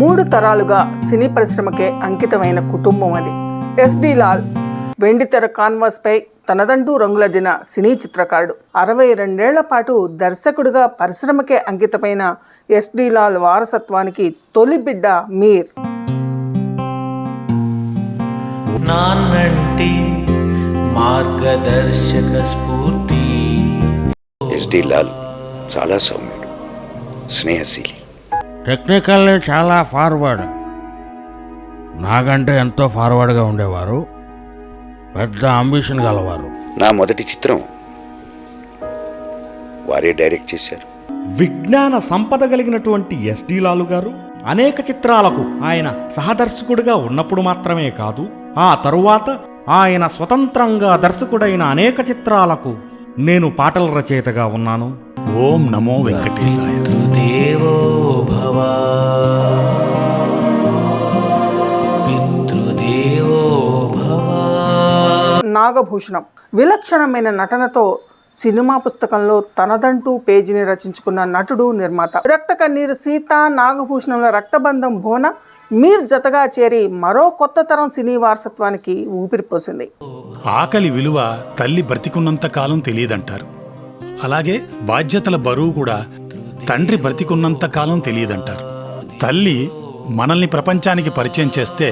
మూడు తరాలుగా సినీ పరిశ్రమకే అంకితమైన కుటుంబం అది. ఎస్డి లాల్ వెండితెర కాన్వాస్పై తనదంటూ రంగులదిన సినీ చిత్రకారుడు. అరవై రెండేళ్ళ పాటు దర్శకుడిగా పరిశ్రమకే అంకితమైన ఎస్డి లాల్ వారసత్వానికి తొలి బిడ్డ మీర్. నాన్నంటి మార్గదర్శక స్ఫూర్తి. ఎస్డి లాల్ చాలా సౌమ్యుడు స్నేహశీలి. టెక్నికల్లీ చాలా ఫార్వర్డ్. నాకంటే ఎంతో ఫార్వర్డ్గా ఉండేవారు. పెద్ద అంబిషన్ గలవారు. నా మొదటి చిత్రం వారే డైరెక్ట్ చేశారు. విజ్ఞాన సంపద కలిగినటువంటి ఎస్డి లాలు గారు అనేక చిత్రాలకు ఆయన సహదర్శకుడిగా ఉన్నప్పుడు మాత్రమే కాదు ఆ తరువాత ఆయన స్వతంత్రంగా దర్శకుడైన అనేక చిత్రాలకు నేను పాటల రచయితగా ఉన్నాను. ఓం నమో వెంకటేశాయ. పితృదేవో నాగభూషణం. విలక్షణమైన నటనతో సినిమా పుస్తకంలో తనదంటూ పేజీని రచించుకున్న నటుడు నిర్మాత. రక్త కన్నీరు సీత నాగభూషణంలో రక్తబంధం భోన మీర్ జతగా చేరి మరో కొత్త తరం సినీ వారసత్వానికి ఊపిరిపోసింది ఆకలి విలువ తల్లి బ్రతికున్నంత కాలం తెలియదంటారు. అలాగే బాధ్యతల బరువు కూడా తండ్రి బ్రతికున్నంత కాలం తెలియదంటారు. తల్లి మనల్ని ప్రపంచానికి పరిచయం చేస్తే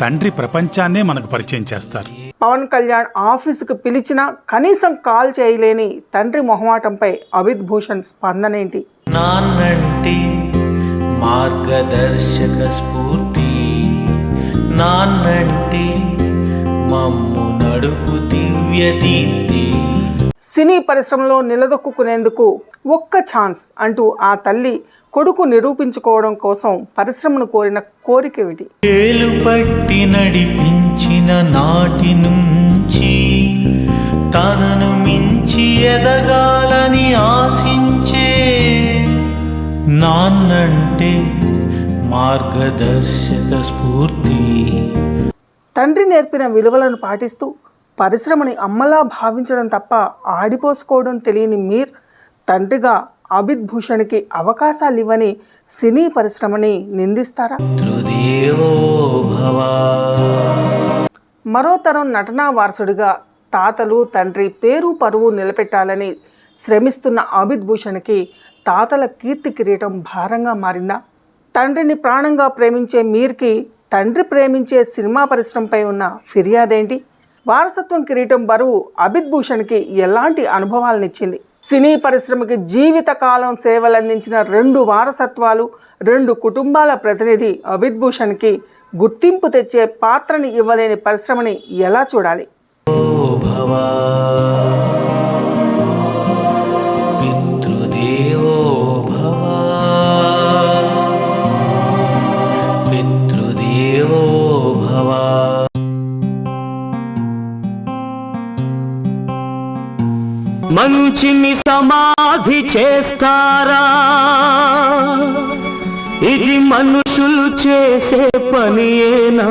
తండ్రి ప్రపంచాన్నే మనకు పరిచయం చేస్తారు. పవన్ కళ్యాణ్ ఆఫీసుకు పిలిచినా కనీసం కాల్ చేయలేని తండ్రి మొహమాటంపై అమిత్ భూషణ్ స్పందనేంటి? నాన్నంటి మార్గదర్శక స్ఫూర్తి నాన్నంటి మమ్ము నడుపు దివ్య దీప్తి. సినీ పరిశ్రమలో నిలదొక్కునేందుకు ఒక్క ఛాన్స్ అంటూ ఆ తల్లి కొడుకు నిరూపించుకోవడం కోసం పరిశ్రమను కోరిన కోరిక ఏమిటి? పట్టి నడిపించిన నాటి నుంచి తనను మించి ఎదగాలని ఆశించే నాన్నంటే మార్గదర్శక స్ఫూర్తి. తండ్రి నేర్పిన విలువలను పాటిస్తూ పరిశ్రమని అమ్మలా భావించడం తప్ప ఆడిపోసుకోవడం తెలియని మీర్ తండ్రిగా అమిత్ భూషణ్కి అవకాశాలు ఇవ్వని సినీ పరిశ్రమని నిందిస్తారా? మరో తరం నటనా వారసుడిగా తాతలు తండ్రి పేరు పరువు నిలబెట్టాలని శ్రమిస్తున్న అమిత్ భూషణ్కి తాతల కీర్తి కిరీటం భారంగా మారిందా? తండ్రిని ప్రాణంగా ప్రేమించే మీర్కి తండ్రి ప్రేమించే సినిమా పరిశ్రమపై ఉన్న ఫిర్యాదేంటి? వారసత్వం కిరీటం బరువు అభిద్భూషణ్కి ఎలాంటి అనుభవాలనిచ్చింది? సినీ పరిశ్రమకి జీవితకాలం సేవలందించిన రెండు వారసత్వాలు రెండు కుటుంబాల ప్రతినిధి అమిత్ భూషణ్కి గుర్తింపు తెచ్చే పాత్రని ఇవ్వలేని పరిశ్రమని ఎలా చూడాలి? పితృదేవో భవ మంచిని సమాధి చేస్తారా? ఇది మనుషులు చేసే పనియేనా